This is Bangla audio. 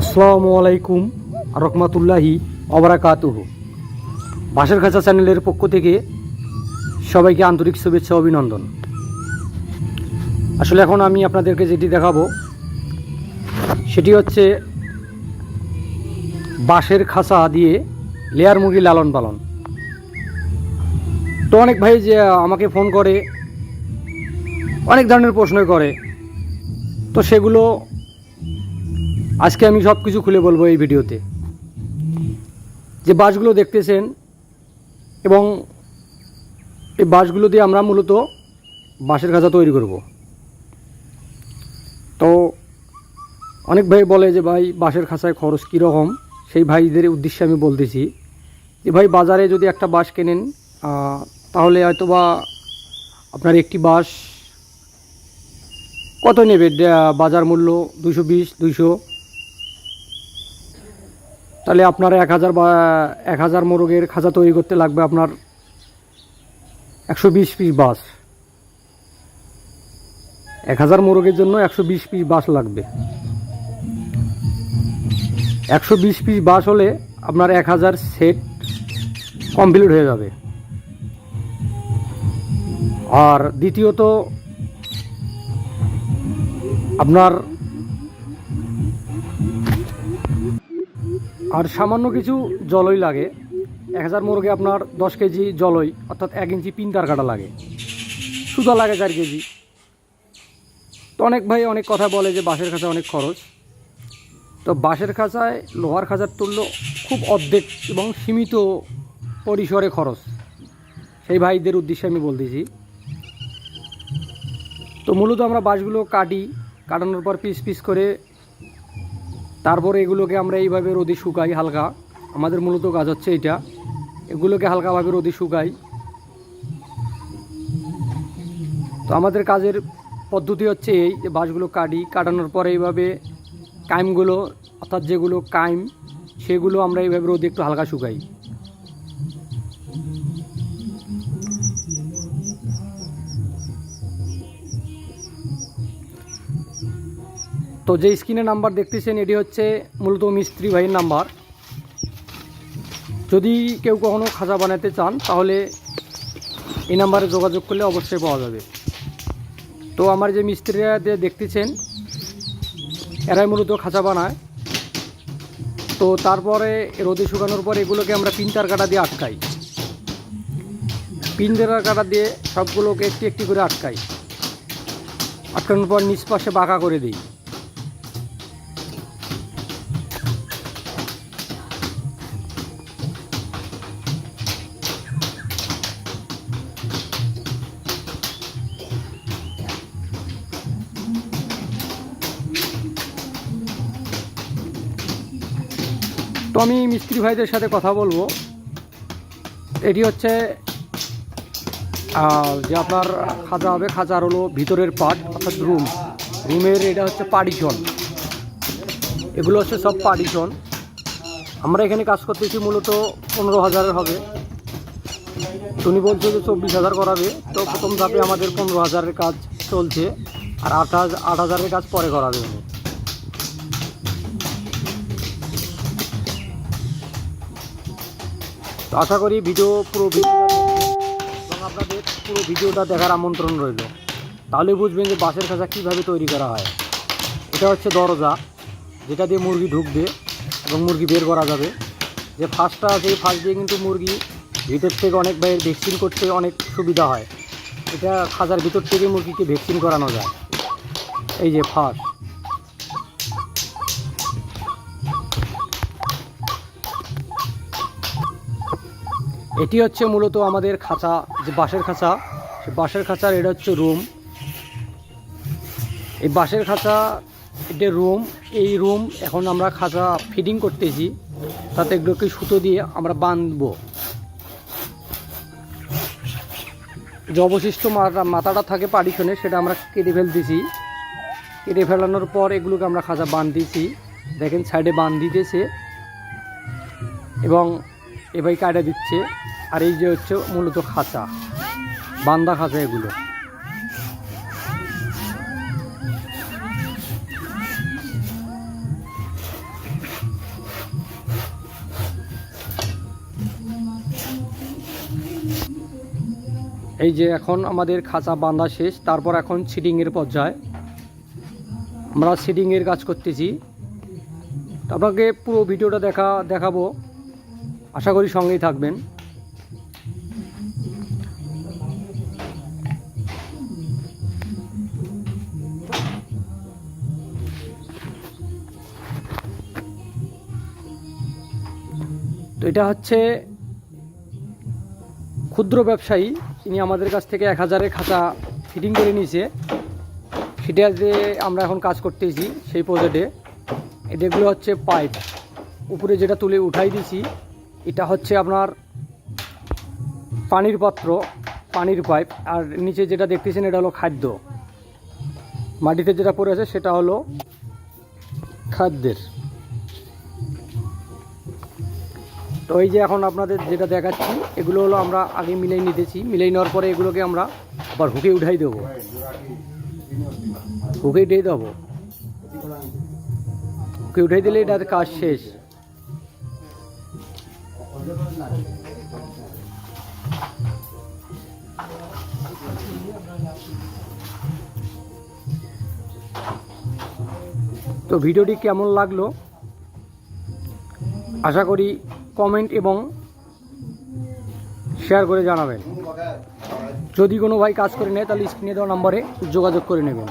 আসসালামু আলাইকুম রহমতুল্লাহি অবরাকাতুহু। বাঁশের খাঁচা চ্যানেলের পক্ষ থেকে সবাইকে আন্তরিক শুভেচ্ছা অভিনন্দন। আসলে এখন আমি আপনাদেরকে যেটি দেখাবো, সেটি হচ্ছে বাঁশের খাঁচা দিয়ে লেয়ার মুরগি লালন পালন। তো অনেক ভাই যে আমাকে ফোন করে, অনেক ধরনের প্রশ্ন করে, তো সেগুলো আজকে আমি সব কিছু খুলে বলব এই ভিডিওতে। যে বাসগুলো দেখতেছেন এবং এই বাসগুলো দিয়ে আমরা মূলত বাঁশের খাঁচা তৈরি করব। তো অনেক ভাই বলে যে, ভাই, বাঁশের খাঁচায় খরচ কীরকম সেই ভাইদের উদ্দেশ্যে আমি বলতেছি যে, ভাই, বাজারে যদি একটা বাঁশ কেনেন তাহলে হয়তোবা আপনার একটি বাঁশ কত নেবে? বাজার মূল্য দুশো বিশ, দুইশো তাহলে আপনার এক হাজার বা এক হাজার মোরগের খাঁচা তৈরি করতে লাগবে আপনার একশো বিশ পিস বাস। এক হাজার মোরগের জন্য একশো বিশ পিস বাস লাগবে। একশো বিশ পিস বাস হলে আপনার এক হাজার সেট কমপ্লিট হয়ে যাবে। আর দ্বিতীয়ত, আপনার আর সামান্য কিছু জলই লাগে। এক হাজার মুরগে আপনার দশ কেজি জলই, অর্থাৎ এক ইঞ্চি পিন্তার কাটা লাগে। সুতা লাগে চার কেজি। তো অনেক ভাই অনেক কথা বলে যে বাঁশের খাঁচা অনেক খরচ। তো বাঁশের খাঁচায় লোহার খাঁচার তুল্য খুব অর্ধেক এবং সীমিত পরিসরে খরচ। সেই ভাইদের উদ্দেশ্যে আমি বলতেছি তো মূলত আমরা বাঁশগুলো কাটি, কাটানোর পর পিস পিস করে তারপরে এগুলোকে আমরা এইভাবে রোদে শুকাই হালকা। আমাদের মূলত কাজ হচ্ছে এটা। এগুলোকে হালকাভাবে রোদে শুকাই। তো আমাদের কাজের পদ্ধতি হচ্ছে এই যে বাঁশগুলো কাটি, কাটানোর পরে এইভাবে কাইমগুলো, অর্থাৎ যেগুলো কাইম, সেগুলো আমরা এইভাবে রোদে একটু হালকা শুকাই। তো যে স্ক্রিনে নাম্বার দেখতেছেন, এটি হচ্ছে মূলত মিস্ত্রি ভাইয়ের নাম্বার। যদি কেউ কখনো খাঁচা বানাতে চান, তাহলে এই নাম্বারে যোগাযোগ করলে অবশ্যই পাওয়া যাবে। তো আমার যে মিস্ত্রিরা দেখতেছেন, এরাই মূলত খাঁচা বানায়। তো তারপরে রোদে শুকানোর পর এগুলোকে আমরা পিনটার কাটা দিয়ে আটকাই। পিনটার কাটা দিয়ে সবগুলোকে একটি একটি করে আটকাই। আটকানোর পর নিচ পাশে বাঁকা করে দিই। তো আমি মিস্ত্রি ভাইদের সাথে কথা বলব। এটি হচ্ছে যে আপনার খাঁচা হবে খাঁচার হলো ভিতরের পার্ট অর্থাৎ রুম রুমের এটা হচ্ছে পার্টিশন এগুলো হচ্ছে সব পার্টিশন আমরা এখানে কাজ করতেছি মূলত পনেরো হাজারের হবে। উনি বলছে যে চব্বিশ হাজার করাবে। তো প্রথম ধাপে আমাদের পনেরো হাজারের কাজ চলছে। আর আট হাজার আট হাজারের কাজ পরে করাবে। আশা করি ভিডিও পুরো এবং আপনাদের পুরো ভিডিওটা দেখার আমন্ত্রণ রইল। তাহলে বুঝবেন যে বাঁশের খাঁচা কীভাবে তৈরি করা হয়। এটা হচ্ছে দরজা, যেটা দিয়ে মুরগি ঢুকবে এবং মুরগি বের করা যাবে। যে ফার্স্টটা আছে, এই ফার্স্ট দিয়ে কিন্তু মুরগি ভিতর থেকে অনেক ভাইয়ের ভ্যাকসিন করতে অনেক সুবিধা হয়। এটা খাঁচার ভিতর থেকে মুরগিকে ভ্যাকসিন করানো যায়। এই যে ফার্স্ট এটি হচ্ছে মূলত আমাদের খাঁচা, যে বাঁশের খাঁচা। সে বাঁশের খাঁচার, এটা হচ্ছে রুম। এই বাঁশের খাঁচা এটা রুম, এই রুম এখন আমরা খাঁচা ফিটিং করতেছি। তাতে এগুলোকে সুতো দিয়ে আমরা বাঁধবো। যে অবশিষ্ট মাথা, মাথাটা থাকে পারিশনে সেটা আমরা কেটে ফেলতেছি। কেটে ফেলানোর পর এগুলোকে আমরা খাঁচা বাঁধতেছি। দেখেন, সাইডে বাঁধ দিতেছে। এবং এবার কাটা দিচ্ছে। আর এই যে হচ্ছে মূলত খাঁচা, বান্দা খাঁচা এগুলো। এই যে এখন আমাদের খাঁচা বান্দা শেষ, তারপর এখন সিডিংয়ের পর্যায়ে। আমরা সিডিংয়ের কাজ করতেছি। আপনাকে পুরো ভিডিওটা দেখা, দেখাবো। আশা করি সঙ্গেই থাকবেন। এটা হচ্ছে ক্ষুদ্র ব্যবসায়ী, তিনি আমাদের কাছ থেকে এক হাজারের খাঁচা ফিটিং করে নিয়েছে। সেটাতে আমরা এখন কাজ করতেছি সেই প্রজেক্টে এটাগুলো হচ্ছে পাইপ উপরে যেটা তুলে উঠাই দিছি, এটা হচ্ছে আপনার পানির পাত্র, পানির পাইপ আর নিচে যেটা দেখতেছেন, এটা হলো খাদ্য। মাটিতে যেটা পড়ে আছে, সেটা হলো খাদ্যের। তো এই যে এখন আপনাদের যেটা দেখাচ্ছি, এগুলো হলো আমরা আগে মিলাই নিতেছি। মিলাই নেওয়ার পরে এগুলোকে আমরা আবার হুকে উঠাই দেবো। হুকে উঠাই দেবো। হুকে উঠাই দিলে এটার কাজ শেষ। তো ভিডিওটি কেমন লাগল? আশা করি কমেন্ট এবং শেয়ার করে জানাবেন। যদি কোনো ভাই কাজ করে নেয়, তাহলে স্ক্রিনে দেওয়া নম্বরে যোগাযোগ করে নেবেন।